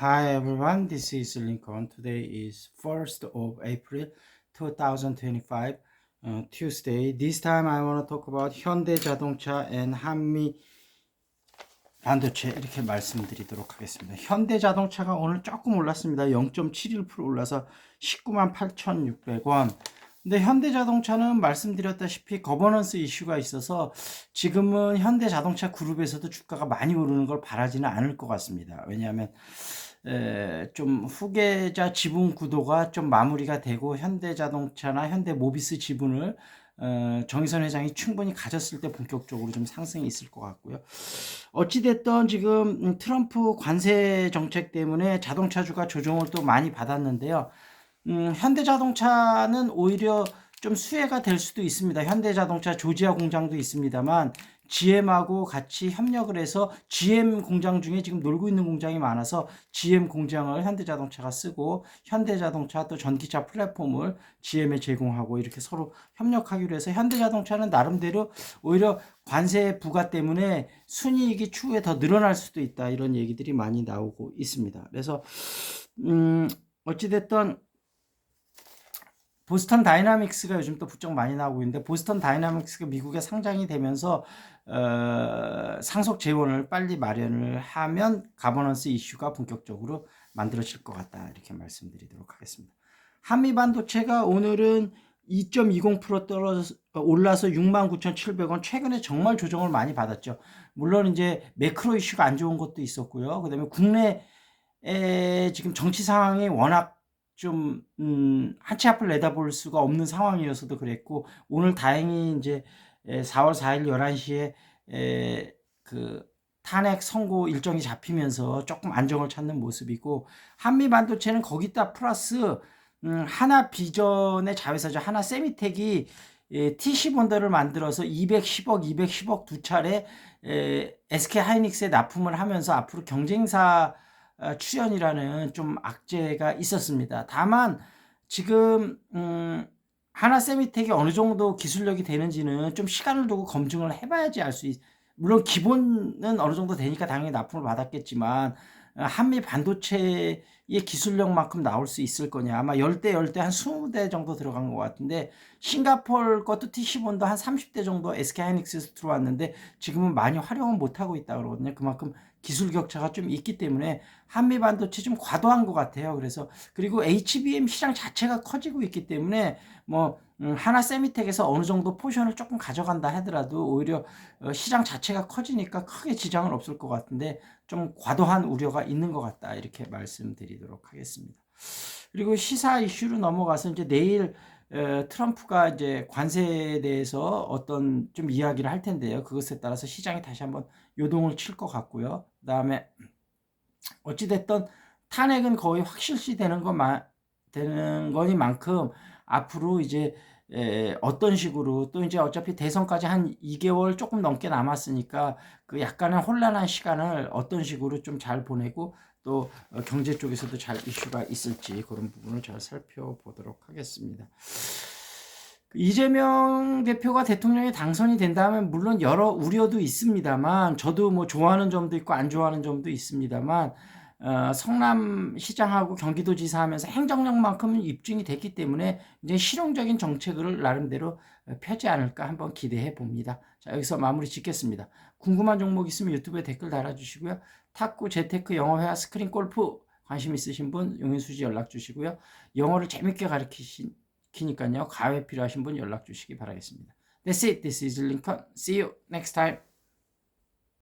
Hi everyone, this is Lincoln. Today is 1st of April 2025, uh, Tuesday. This time I want to talk about 현대 자동차 and 한미 반도체 이렇게 말씀드리도록 하겠습니다. 현대 자동차가 오늘 조금 올랐습니다. 0.71% 올라서 19만 8,600원. 근데 현대 자동차는 말씀드렸다시피 거버넌스 이슈가 있어서 지금은 현대 자동차 그룹에서도 주가가 많이 오르는 걸 바라지는 않을 것 같습니다. 왜냐하면 에, 좀 후계자 지분 구도가 좀 마무리가 되고 현대 자동차나 현대 모비스 지분을 어, 정의선 회장이 충분히 가졌을 때 본격적으로 좀 상승이 있을 것 같고요. 어찌됐든 지금 음, 트럼프 관세 정책 때문에 자동차주가 조정을 또 많이 받았는데요. 음, 현대자동차는 오히려 좀 수혜가 될 수도 있습니다. 현대자동차 조지아 공장도 있습니다만 GM하고 같이 협력을 해서 GM 공장 중에 지금 놀고 있는 공장이 많아서 GM 공장을 현대자동차가 쓰고 현대자동차 또 전기차 플랫폼을 GM에 제공하고 이렇게 서로 협력하기로 해서 현대자동차는 나름대로 오히려 관세 부과 때문에 순이익이 추후에 더 늘어날 수도 있다 이런 얘기들이 많이 나오고 있습니다. 그래서 음 어찌됐든 보스턴 다이나믹스가 요즘 또 부쩍 많이 나오고 있는데 보스턴 다이나믹스가 미국에 상장이 되면서 어, 상속 재원을 빨리 마련을 하면 가버넌스 이슈가 본격적으로 만들어질 것 같다 이렇게 말씀드리도록 하겠습니다. 한미 반도체가 오늘은 2.20% 떨어져 올라서 69,700원 최근에 정말 조정을 많이 받았죠. 물론 이제 매크로 이슈가 안 좋은 것도 있었고요. 그다음에 국내에 지금 정치 상황이 워낙 좀, 음, 한치 앞을 내다볼 수가 없는 상황이어서도 그랬고, 오늘 다행히 이제 4월 4일 11시에 에, 그 탄핵 선고 일정이 잡히면서 조금 안정을 찾는 모습이고, 한미 반도체는 거기다 플러스, 음, 하나 비전의 자회사죠. 하나 세미텍이 예, TC 본더를 만들어서 210억, 210억 두 차례 에, SK 하이닉스에 납품을 하면서 앞으로 경쟁사 어, 출연이라는 좀 악재가 있었습니다. 다만 지금 음, 하나 세미텍이 어느 정도 기술력이 되는지는 좀 시간을 두고 검증을 해봐야지 알 수 있. 물론 기본은 어느 정도 되니까 당연히 납품을 받았겠지만 어, 한미 반도체 의 기술력만큼 나올 수 있을 거냐. 아마 10대 10대 한 20대 정도 들어간 것 같은데 싱가폴 것도 TC본도 한 30대 정도 SK하이닉스에서 들어왔는데 지금은 많이 활용을 못하고 있다 그러거든요. 그만큼 기술 격차가 좀 있기 때문에 한미 반도체 좀 과도한 것 같아요. 그래서 그리고 HBM 시장 자체가 커지고 있기 때문에 뭐 음, 하나 세미텍에서 어느 정도 포션을 조금 가져간다 하더라도 오히려 어, 시장 자체가 커지니까 크게 지장은 없을 것 같은데 좀 과도한 우려가 있는 것 같다. 이렇게 말씀드리 도록 하겠습니다. 그리고 시사 이슈로 넘어가서 이제 내일 어, 트럼프가 이제 관세에 대해서 어떤 좀 이야기를 할 텐데요. 그것에 따라서 시장이 다시 한번 요동을 칠 것 같고요. 그 다음에 어찌됐든 탄핵은 거의 확실시 되는 것만 되는 거니만큼 앞으로 이제 에, 어떤 식으로 또 이제 어차피 대선까지 한 2개월 조금 넘게 남았으니까 그 약간의 혼란한 시간을 어떤 식으로 좀 잘 보내고 또 어, 경제 쪽에서도 잘 이슈가 있을지 그런 부분을 잘 살펴보도록 하겠습니다. 이재명 대표가 대통령에 당선이 된다면 물론 여러 우려도 있습니다만 저도 뭐 좋아하는 점도 있고 안 좋아하는 점도 있습니다만 어, 성남시장하고 경기도지사 하면서 행정력만큼은 입증이 됐기 때문에 이제 실용적인 정책을 나름대로 펴지 않을까 한번 기대해 봅니다. 자, 여기서 마무리 짓겠습니다. 궁금한 종목 있으면 유튜브에 댓글 달아주시고요. 탁구, 재테크, 영어회화, 스크린 골프 관심 있으신 분 용인수지 연락 주시고요. 영어를 재밌게 가르치니까요. 가회 필요하신 분 연락 주시기 바라겠습니다. That's it. This is Lincoln. See you next time.